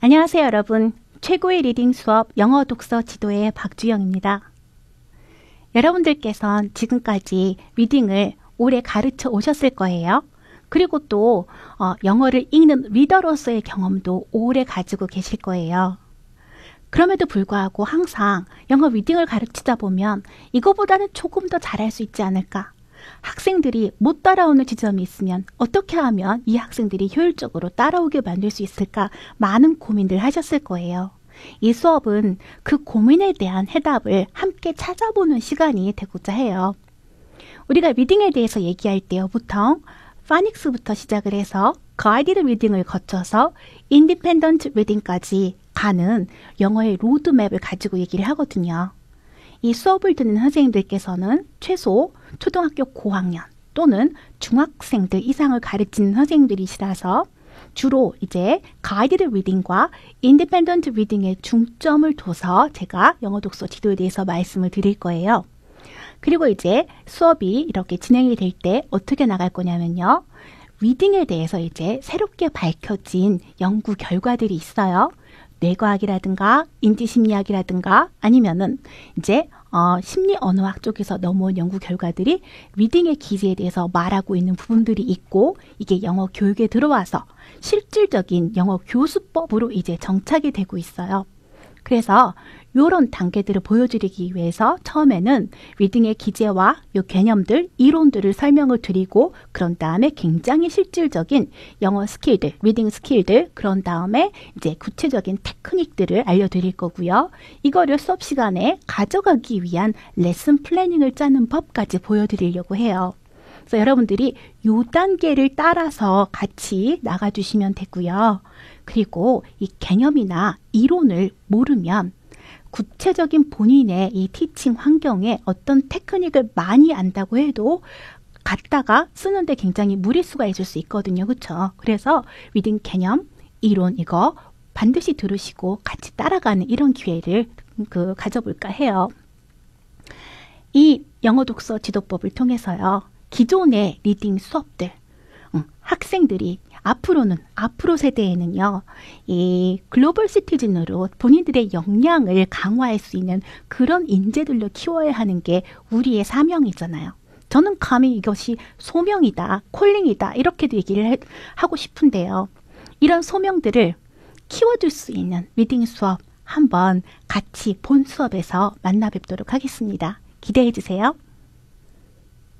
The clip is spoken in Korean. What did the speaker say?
안녕하세요, 여러분. 최고의 리딩 수업 영어 독서 지도의 박주영입니다. 여러분들께선 지금까지 리딩을 오래 가르쳐 오셨을 거예요. 그리고 또 어, 영어를 읽는 리더로서의 경험도 오래 가지고 계실 거예요. 그럼에도 불구하고 항상 영어 리딩을 가르치다 보면 이거보다는 조금 더 잘할 수 있지 않을까? 학생들이 못 따라오는 지점이 있으면 어떻게 하면 이 학생들이 효율적으로 따라오게 만들 수 있을까 많은 고민들 하셨을 거예요. 이 수업은 그 고민에 대한 해답을 함께 찾아보는 시간이 되고자 해요. 우리가 리딩에 대해서 얘기할 보통 파닉스부터 시작을 해서 가이디드 리딩을 거쳐서 인디펜던트 리딩까지 가는 영어의 로드맵을 가지고 얘기를 하거든요. 이 수업을 듣는 선생님들께서는 최소 초등학교 고학년 또는 중학생들 이상을 가르치는 선생님들이시라서 주로 이제 가이드드 리딩과 인디펜던트 리딩에 중점을 둬서 제가 영어 독서 지도에 대해서 말씀을 드릴 거예요. 그리고 이제 수업이 이렇게 진행이 될 때 어떻게 나갈 거냐면요. 리딩에 대해서 이제 새롭게 밝혀진 연구 결과들이 있어요. 뇌과학이라든가 인지심리학이라든가 아니면은 이제 어, 심리 언어학 쪽에서 넘어온 연구 결과들이 리딩의 기제에 대해서 말하고 있는 부분들이 있고 이게 영어 교육에 들어와서 실질적인 영어 교수법으로 이제 정착이 되고 있어요. 그래서 이런 단계들을 보여드리기 위해서 처음에는 리딩의 기제와 요 개념들, 이론들을 설명을 드리고 그런 다음에 굉장히 실질적인 영어 스킬들, 리딩 스킬들, 그런 다음에 이제 구체적인 테크닉들을 알려드릴 거고요. 이거를 수업 시간에 가져가기 위한 레슨 플래닝을 짜는 법까지 보여드리려고 해요. 그래서 여러분들이 요 단계를 따라서 같이 나가주시면 되고요. 그리고 이 개념이나 이론을 모르면 구체적인 본인의 이 티칭 환경에 어떤 테크닉을 많이 안다고 해도 갖다가 쓰는데 굉장히 무리수가 있을 수 있거든요. 그렇죠? 그래서 리딩 개념, 이론 이거 반드시 들으시고 같이 따라가는 이런 기회를 그 가져볼까 해요. 이 영어 독서 지도법을 통해서요. 기존의 리딩 수업들 음, 학생들이 앞으로는 앞으로 세대에는요 이 글로벌 시티즌으로 본인들의 역량을 강화할 수 있는 그런 인재들로 키워야 하는 게 우리의 사명이잖아요. 저는 감히 이것이 소명이다, 콜링이다 이렇게도 얘기를 해, 하고 싶은데요. 이런 소명들을 키워줄 수 있는 리딩 수업 한번 같이 본 수업에서 만나 뵙도록 하겠습니다. 기대해 주세요.